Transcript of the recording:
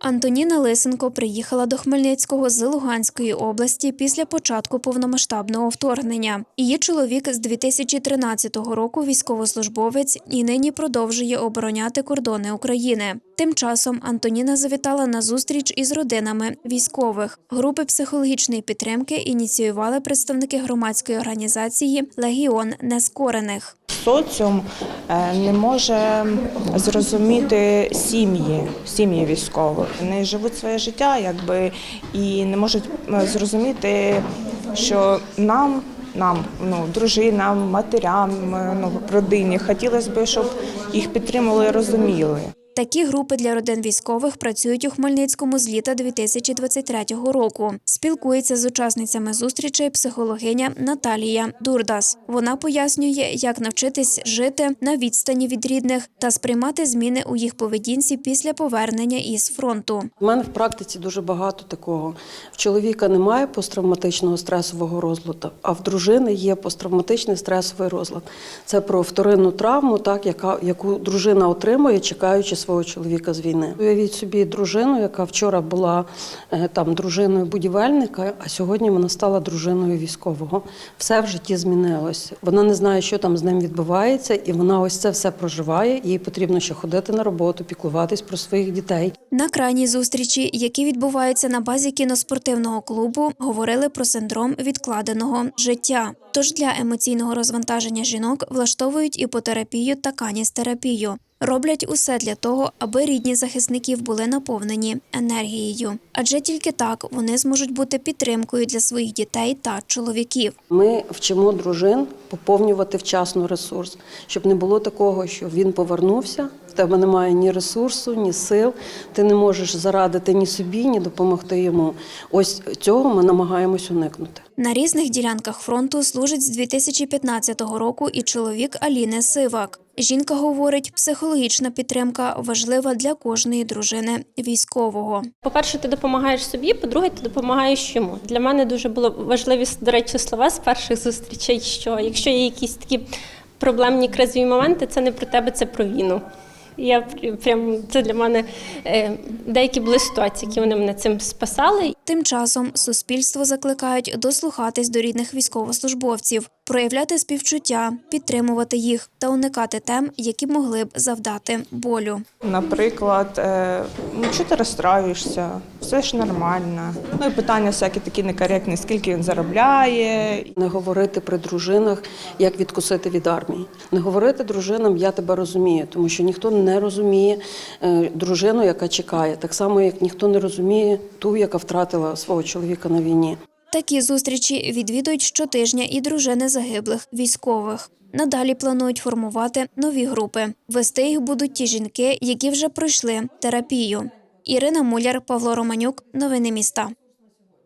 Антоніна Лисенко приїхала до Хмельницького з Луганської області після початку повномасштабного вторгнення. Її чоловік з 2013 року військовослужбовець і нині продовжує обороняти кордони України. Тим часом Антоніна завітала на зустріч із родинами військових. Групи психологічної підтримки ініціювали представники громадської організації Легіон нескорених. Соціум е, не може зрозуміти сім'ї, сім'ї військових. Вони живуть своє життя, якби і не можуть зрозуміти, що нам, нам, ну, дружинам, матерям, е, ну, родині хотілося б, щоб їх підтримали і розуміли. Такі групи для родин військових працюють у Хмельницькому з літа 2023 року. Спілкується з учасницями зустрічей психологиня Наталія Дурдас. Вона пояснює, як навчитись жити на відстані від рідних та сприймати зміни у їх поведінці після повернення із фронту. У мене в практиці дуже багато такого. В чоловіка немає посттравматичного стресового розладу, а в дружини є посттравматичний стресовий розлад. Це про вторинну травму, так, яка, яку дружина отримує, чекаючи свого чоловіка з війни. Уявіть собі дружину, яка вчора була е, там дружиною будівельника, а сьогодні вона стала дружиною військового. Все в житті змінилось. Вона не знає, що там з ним відбувається, і вона ось це все проживає. Їй потрібно ще ходити на роботу, піклуватись про своїх дітей. На крайній зустрічі, які відбуваються на базі кіноспортивного клубу, говорили про синдром відкладеного життя. Тож для емоційного розвантаження жінок влаштовують іпотерапію та каністерапію. Роблять усе для того, аби рідні захисників були наповнені енергією, адже тільки так вони зможуть бути підтримкою для своїх дітей та чоловіків. Ми вчимо дружин поповнювати вчасно ресурс, щоб не було такого, що він повернувся. В тебе немає ні ресурсу, ні сил. Ти не можеш зарадити ні собі, ні допомогти йому. Ось цього ми намагаємось уникнути. На різних ділянках фронту служить з 2015 року і чоловік Аліни Сивак. Жінка говорить, психологічна підтримка важлива для кожної дружини військового. По-перше, ти допомагаєш собі, по-друге, ти допомагаєш йому. Для мене дуже було важливі, до речі, слова з перших зустрічей, що якщо є якісь такі проблемні кризові моменти, це не про тебе, це про війну. Я пр- прям це для мене е, деякі були ситуації, які вони мене цим спасали. Тим часом суспільство закликають дослухатись до рідних військовослужбовців, проявляти співчуття, підтримувати їх та уникати тем, які могли б завдати болю. Наприклад, е, ну чого ти розстраюєшся? Все ж нормально. Ну і питання всякі такі некоректні, скільки він заробляє, Не говорити при дружинах, як відкусити від армії. Не говорити дружинам Я тебе розумію, тому що ніхто не розуміє е, дружину, яка чекає, так само як ніхто не розуміє ту, яка втратила свого чоловіка на війні. Такі зустрічі відвідують щотижня і дружини загиблих військових. Надалі планують формувати нові групи. Вести їх будуть ті жінки, які вже пройшли терапію. Ірина Муляр, Павло Романюк. Новини міста.